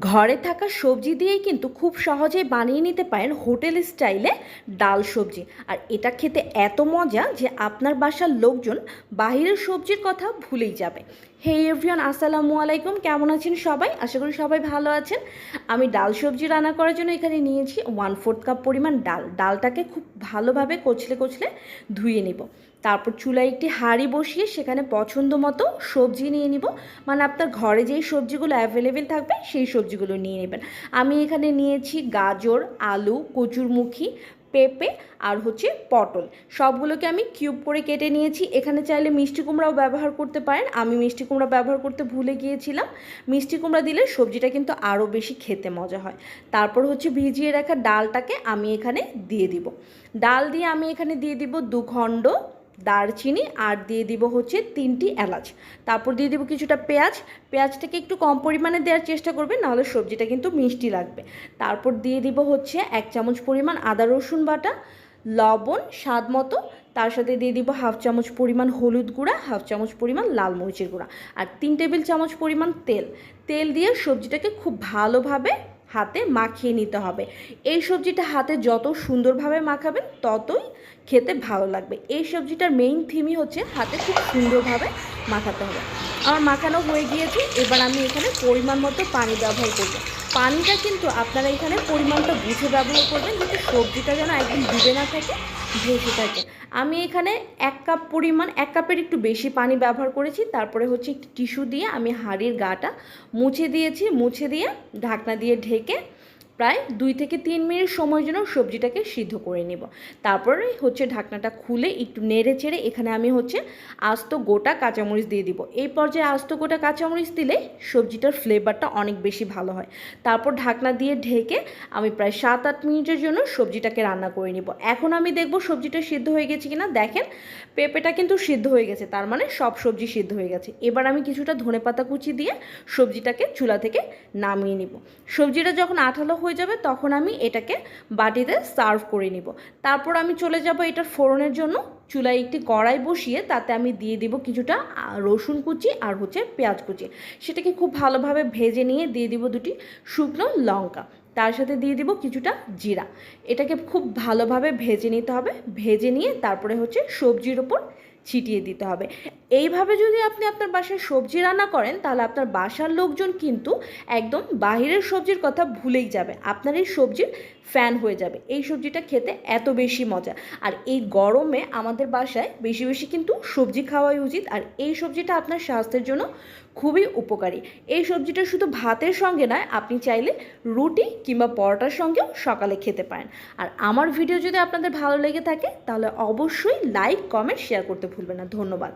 ঘরে থাকা সবজি দিয়েই কিন্তু খুব সহজেই বানিয়ে নিতে পারেন হোটেল স্টাইলে ডাল সবজি। আর এটা খেতে এত মজা যে আপনার বাসার লোকজন বাহিরের সবজির কথা ভুলেই যাবে। হে এভরিওয়ান আসসালামু আলাইকুম। কেমন আছেন সবাই? আশা করি সবাই ভালো আছেন। আমি ডাল সবজি রান্না করার জন্য এখানে নিয়েছি ওয়ান ফোর্থ কাপ পরিমাণ ডাল। ডালটাকে খুব ভালোভাবে কচলে কচলে ধুয়ে নিব। তারপর চুলায় একটি হাঁড়ি বসিয়ে সেখানে পছন্দ মতো সবজি নিয়ে নিব। মানে আপনার ঘরে যেই সবজিগুলো অ্যাভেলেবেল থাকবে, সেই সবজিগুলো নিয়ে নেবেন। আমি এখানে নিয়েছি গাজর, আলু, কচুরমুখী পেঁপে আর হচ্ছে পটল। সবগুলোকে আমি কিউব করে কেটে নিয়েছি। এখানে চাইলে মিষ্টি কুমড়াও ব্যবহার করতে পারেন। আমি মিষ্টি কুমড়া ব্যবহার করতে ভুলে গিয়েছিলাম। মিষ্টি কুমড়া দিলে সবজিটা কিন্তু আরও বেশি খেতে মজা হয়। তারপর হচ্ছে ভিজিয়ে রাখা ডালটাকে আমি এখানে দিয়ে দিব। ডাল দিয়ে আমি এখানে দিয়ে দিব দু খণ্ড দারচিনি আর দিয়ে দিব হচ্ছে তিনটি এলাচ। তারপর দিয়ে দিব কিছুটা পেঁয়াজ। পেঁয়াজটাকে একটু কম পরিমাণে দেওয়ার চেষ্টা করবেন, নাহলে সবজিটা কিন্তু মিষ্টি লাগবে। তারপর দিয়ে দিব হচ্ছে এক চামচ পরিমাণ আদা, রসুন বাটা, লবণ, স্বাদ মতো। তার সাথে দিয়ে দিব হাফ চামচ পরিমাণ হলুদ গুঁড়া, হাফ চামচ পরিমাণ লাল মরিচের গুঁড়া আর তিন টেবিল চামচ পরিমাণ তেল। তেল দিয়ে সবজিটাকে খুব ভালোভাবে হাতে মাখিয়ে নিতে হবে। এই সবজিটা হাতে যত সুন্দরভাবে মাখাবেন, ততই খেতে ভালো লাগবে। এই সবজিটার মেইন থিমই হচ্ছে হাতে খুব সুন্দরভাবে মাখাতে হবে। আমার মাখানো হয়ে গিয়েছে, এবার আমি এখানে পরিমাণ মতো পানি ব্যবহার করব। পানিটা কিন্তু আপনারা এখানে পরিমাণটা বুঝে ব্যবহার করবেন যাতে সবজিটা যেন একদম ডুবে না থাকে, ভেসে থাকে। আমি এখানে এক কাপ পরিমাণ, এক কাপের একটু বেশি পানি ব্যবহার করেছি, তারপরে হচ্ছে একটি টিস্যু দিয়ে আমি হাঁড়ির গাটা মুছে দিয়েছি, মুছে দিয়ে ঢাকনা দিয়ে ঢেকে প্রায় দুই থেকে তিন মিনিট সময়ের জন্য সবজিটাকে সিদ্ধ করে নেব। তারপরে হচ্ছে ঢাকনাটা খুলে একটু নেড়ে চেড়ে এখানে আমি হচ্ছে আস্ত গোটা কাঁচামরিচ দিয়ে দিব। এই পর্যায়ে আস্ত গোটা কাঁচামরিচ দিলে সবজিটার ফ্লেভারটা অনেক বেশি ভালো হয়। তারপর ঢাকনা দিয়ে ঢেকে আমি প্রায় সাত আট মিনিটের জন্য সবজিটাকে রান্না করে নিব। এখন আমি দেখব সবজিটা সিদ্ধ হয়ে গেছে কিনা। দেখেন, পেঁপেটা কিন্তু সিদ্ধ হয়ে গেছে, তার মানে সব সবজি সিদ্ধ হয়ে গেছে। এবার আমি কিছুটা ধনেপাতা কুচি দিয়ে সবজিটাকে চুলা থেকে নামিয়ে নিব। সবজিটা যখন আঠালো হয়ে যাবে, তখন আমি এটাকে বাটিতে সার্ভ করে নিব। তারপর আমি চলে যাব এটার ফোড়নের জন্য। চুলায় একটি কড়াই বসিয়ে তাতে আমি দিয়ে দিব কিছুটা রসুন কুচি আর হচ্ছে পেঁয়াজ কুচি। সেটাকে খুব ভালোভাবে ভেজে নিয়ে দিয়ে দিব দুটি শুকনো লঙ্কা। তার সাথে দিয়ে দিব কিছুটা জিরা। এটাকে খুব ভালোভাবে ভেজে নিতে হবে। ভেজে নিয়ে তারপরে হচ্ছে সবজির ওপর ছিটিয়ে দিতে হবে। এইভাবে যদি আপনি আপনার বাসায় সবজি রান্না করেন, তাহলে আপনার বাসার লোকজন কিন্তু একদম বাহিরের সবজির কথা ভুলেই যাবে। আপনার এই সবজির ফ্যান হয়ে যাবে। এই সবজিটা খেতে এত বেশি মজা। আর এই গরমে আমাদের বাসায় বেশি বেশি কিন্তু সবজি খাওয়াই উচিত। আর এই সবজিটা আপনার স্বাস্থ্যের জন্য খুবই উপকারী। এই সবজিটা শুধু ভাতের সঙ্গে নয়, আপনি চাইলে রুটি কিংবা পরোটার সঙ্গেও সকালে খেতে পারেন। আর আমার ভিডিও যদি আপনাদের ভালো লেগে থাকে, তাহলে অবশ্যই লাইক কমেন্ট শেয়ার করতে ভুলবেন না। ধন্যবাদ।